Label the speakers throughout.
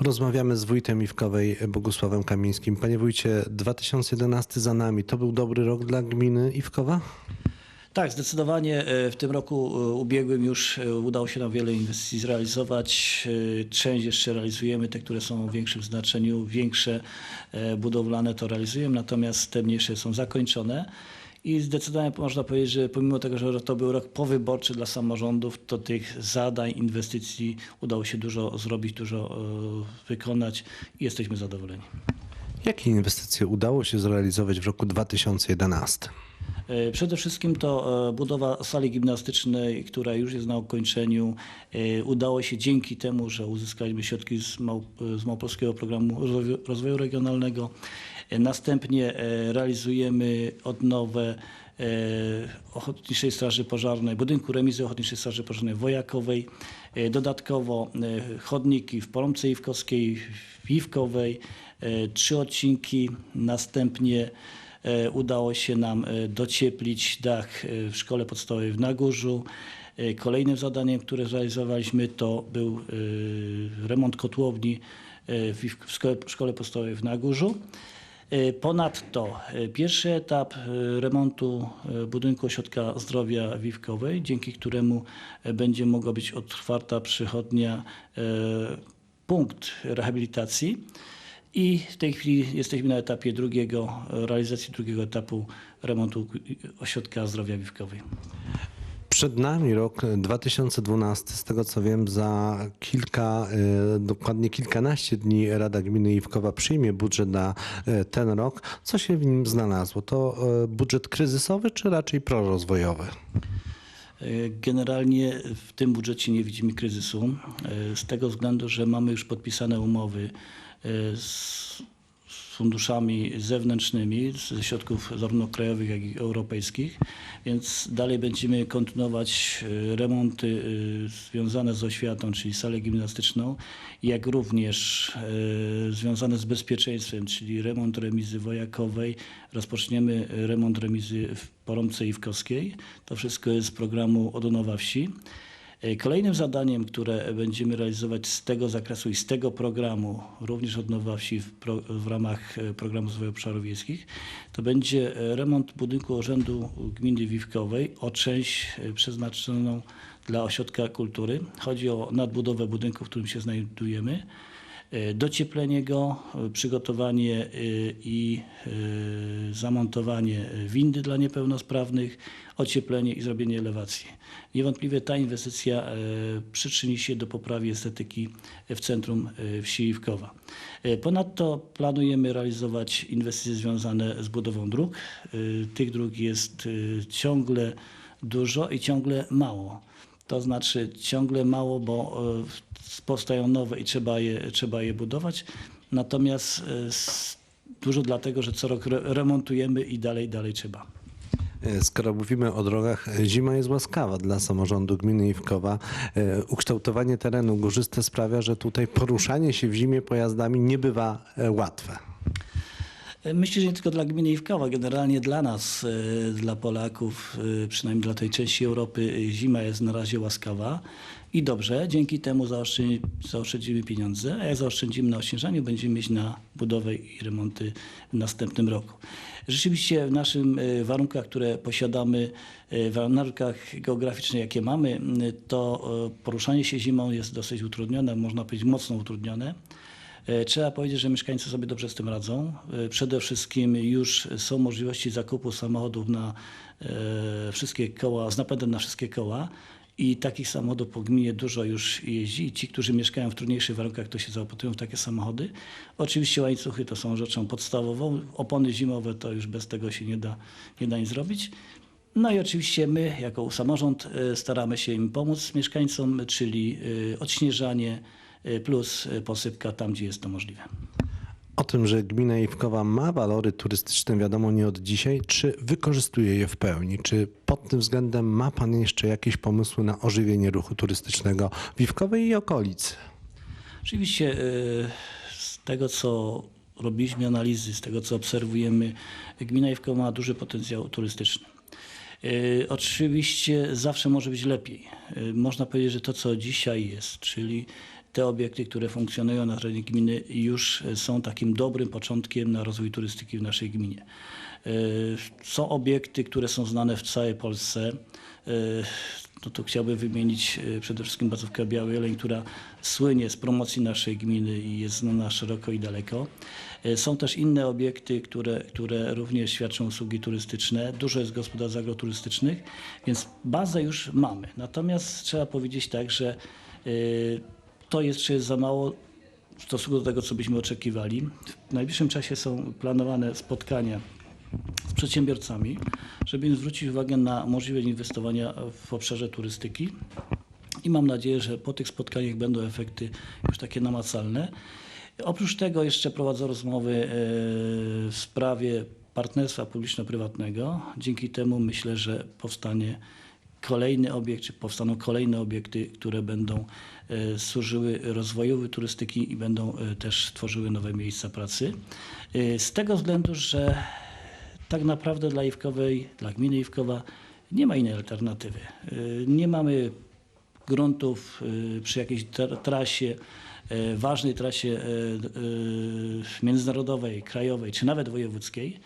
Speaker 1: Rozmawiamy z wójtem Iwkowej Bogusławem Kamińskim. Panie wójcie, 2011 za nami. To był dobry rok dla gminy Iwkowa?
Speaker 2: Tak, zdecydowanie e, w tym roku e, ubiegłym już e, udało się nam wiele inwestycji zrealizować. Część jeszcze realizujemy, te, które są o większym znaczeniu, większe budowlane to realizujemy, natomiast te mniejsze są zakończone. I zdecydowanie można powiedzieć, że pomimo tego, że to był rok powyborczy dla samorządów, to tych zadań, inwestycji udało się dużo zrobić, dużo e, wykonać i jesteśmy zadowoleni.
Speaker 1: Jakie inwestycje udało się zrealizować w roku 2011?
Speaker 2: E, Przede wszystkim to e, budowa sali gimnastycznej, która już jest na ukończeniu. E, Udało się dzięki temu, że uzyskaliśmy środki z, z Małopolskiego Programu Rozwoju, Regionalnego. Następnie realizujemy odnowę Ochotniczej Straży Pożarnej, budynku remizy Ochotniczej Straży Pożarnej Wojakowej. Dodatkowo chodniki w Porąbce Iwkowskiej, Iwkowej, trzy odcinki. Następnie Udało się nam e, docieplić dach e, w szkole podstawowej w Nagórzu. E, Kolejnym zadaniem, które zrealizowaliśmy, to był e, remont kotłowni e, w szkole, podstawowej w Nagórzu. E, Ponadto e, pierwszy etap e, remontu e, budynku ośrodka zdrowia Wiwkowej, dzięki któremu e, będzie mogła być otwarta przychodnia e, punkt rehabilitacji. I w tej chwili jesteśmy na etapie drugiego, realizacji drugiego etapu remontu ośrodka zdrowia Wiwkowej.
Speaker 1: Przed nami rok 2012. Z tego co wiem, za kilka, e, dokładnie kilkanaście dni Rada Gminy Iwkowa przyjmie budżet na e, ten rok. Co się w nim znalazło? To e, budżet kryzysowy czy raczej prorozwojowy?
Speaker 2: Generalnie w tym budżecie nie widzimy kryzysu, z tego względu, że mamy już podpisane umowy z z funduszami zewnętrznymi ze środków zarówno krajowych, jak i europejskich, więc dalej będziemy kontynuować e, remonty e, związane z oświatą, czyli salę gimnastyczną, jak również związane z bezpieczeństwem, czyli remont remizy wojakowej. Rozpoczniemy remont remizy w Porąbce Iwkowskiej. To wszystko jest z programu Odonowa Wsi. E, Kolejnym zadaniem, które będziemy realizować z tego zakresu i z tego programu, również od Nowa Wsi w, pro, w ramach e, programu rozwoju obszarów wiejskich, to będzie e, remont budynku Urzędu Gminy Wiwkowej o część przeznaczoną dla ośrodka kultury. Chodzi o nadbudowę budynku, w którym się znajdujemy. E, Docieplenie go, e, przygotowanie e, i zamontowanie windy dla niepełnosprawnych, ocieplenie i zrobienie elewacji. Niewątpliwie ta inwestycja przyczyni się do poprawy estetyki w centrum wsi Iwkowa. Ponadto planujemy realizować inwestycje związane z budową dróg. Tych dróg jest ciągle dużo i ciągle mało. To znaczy ciągle mało, bo e, powstają nowe i trzeba je, trzeba je budować. Natomiast e, dużo dlatego, że co rok re- remontujemy i dalej, dalej trzeba.
Speaker 1: E, Skoro mówimy o drogach, zima jest łaskawa dla samorządu gminy Iwkowa. Ukształtowanie terenu górzyste sprawia, że tutaj poruszanie się w zimie pojazdami nie bywa łatwe.
Speaker 2: Myślę, że nie tylko dla gminy Iwkowa, generalnie dla nas, e, dla Polaków, e, przynajmniej dla tej części Europy, e, zima jest na razie łaskawa i dobrze. Dzięki temu zaoszczędzimy, pieniądze, a jak zaoszczędzimy na ośnieżaniu, będziemy mieć na budowę i remonty w następnym roku. Rzeczywiście w naszym warunkach, które posiadamy, w warunkach geograficznych, jakie mamy, to poruszanie się zimą jest dosyć utrudnione, można powiedzieć mocno utrudnione. E, Trzeba powiedzieć, że mieszkańcy sobie dobrze z tym radzą. E, Przede wszystkim już są możliwości zakupu samochodów na e, wszystkie koła, z napędem na wszystkie koła. I takich samochodów po gminie dużo już jeździ. Ci, którzy mieszkają w trudniejszych warunkach, to się zaopatrują w takie samochody. Oczywiście łańcuchy to są rzeczą podstawową. Opony zimowe to już bez tego się nie da, nie da nic zrobić. No i oczywiście my, jako samorząd, staramy się im pomóc mieszkańcom, czyli odśnieżanie plus e, posypka tam, gdzie jest to możliwe.
Speaker 1: O tym, że gmina Iwkowa ma walory turystyczne, wiadomo nie od dzisiaj. Czy wykorzystuje je w pełni? Czy pod tym względem ma Pan jeszcze jakieś pomysły na ożywienie ruchu turystycznego w Iwkowej i okolicy?
Speaker 2: Oczywiście e, z tego, co robiliśmy analizy, z tego, co obserwujemy, gmina Iwko ma duży potencjał turystyczny. Oczywiście zawsze może być lepiej. Można powiedzieć, że to, co dzisiaj jest, czyli te obiekty, które funkcjonują na terenie gminy już są takim dobrym początkiem na rozwój turystyki w naszej gminie. E, Są obiekty, które są znane w całej Polsce. E, No to chciałbym wymienić e, przede wszystkim bazówkę Biały Jeleń, która słynie z promocji naszej gminy i jest znana szeroko i daleko. E, Są też inne obiekty, które, które również świadczą usługi turystyczne. Dużo jest gospodarstw agroturystycznych, więc bazę już mamy. Natomiast trzeba powiedzieć tak, że e, to jeszcze jest za mało w stosunku do tego, co byśmy oczekiwali. W najbliższym czasie są planowane spotkania z przedsiębiorcami, żeby im zwrócić uwagę na możliwość inwestowania w obszarze turystyki. I mam nadzieję, że po tych spotkaniach będą efekty już takie namacalne. Oprócz tego jeszcze prowadzę rozmowy e, w sprawie partnerstwa publiczno-prywatnego. Dzięki temu myślę, że powstanie kolejny obiekt, czy powstaną kolejne obiekty, które będą e, służyły rozwojowi turystyki i będą e, też tworzyły nowe miejsca pracy. E, Z tego względu, że tak naprawdę dla Iwkowej, dla gminy Iwkowa nie ma innej alternatywy. Nie mamy gruntów przy jakiejś tra- trasie, ważnej trasie międzynarodowej, krajowej czy nawet wojewódzkiej.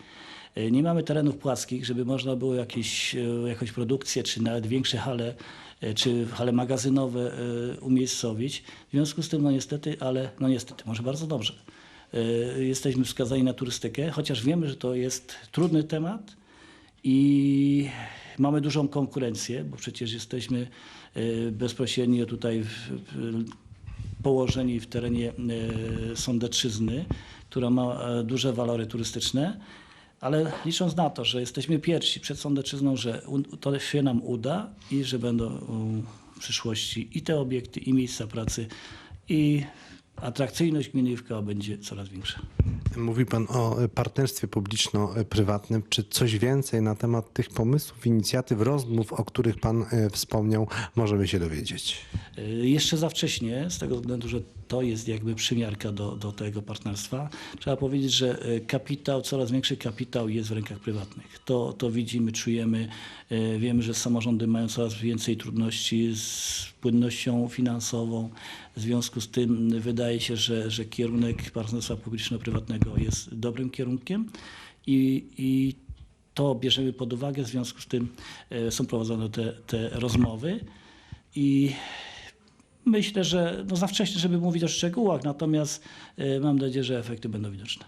Speaker 2: Y, Nie mamy terenów płaskich, żeby można było jakieś, y, jakąś produkcję, czy nawet większe hale, y, czy hale magazynowe umiejscowić. W związku z tym, no niestety, ale no niestety, może bardzo dobrze. Jesteśmy wskazani na turystykę, chociaż wiemy, że to jest trudny temat i mamy dużą konkurencję, bo przecież jesteśmy bezpośrednio tutaj w, położeni w terenie Sądeczyzny, która ma e, duże walory turystyczne, ale licząc na to, że jesteśmy pierwsi przed Sądeczyzną, że to się nam uda i że będą um, w przyszłości i te obiekty, i miejsca pracy, i atrakcyjność gminy Iwkowa będzie coraz większa.
Speaker 1: Mówi Pan o e, partnerstwie publiczno-prywatnym. Czy coś więcej na temat tych pomysłów, inicjatyw, rozmów, o których Pan e, wspomniał, możemy się dowiedzieć?
Speaker 2: Y, Jeszcze za wcześnie, z tego względu, że to jest jakby przymiarka do, do tego partnerstwa. Trzeba powiedzieć, że y, kapitał, coraz większy kapitał jest w rękach prywatnych. To, to widzimy, czujemy. Y, Wiemy, że samorządy mają coraz więcej trudności z płynnością finansową. W związku z tym wydaje się, że, że kierunek partnerstwa publiczno-prywatnego jest dobrym kierunkiem i, i to bierzemy pod uwagę. W związku z tym y, są prowadzone te, te rozmowy. I myślę, że no za wcześnie, żeby mówić o szczegółach, natomiast e, mam nadzieję, że efekty będą widoczne.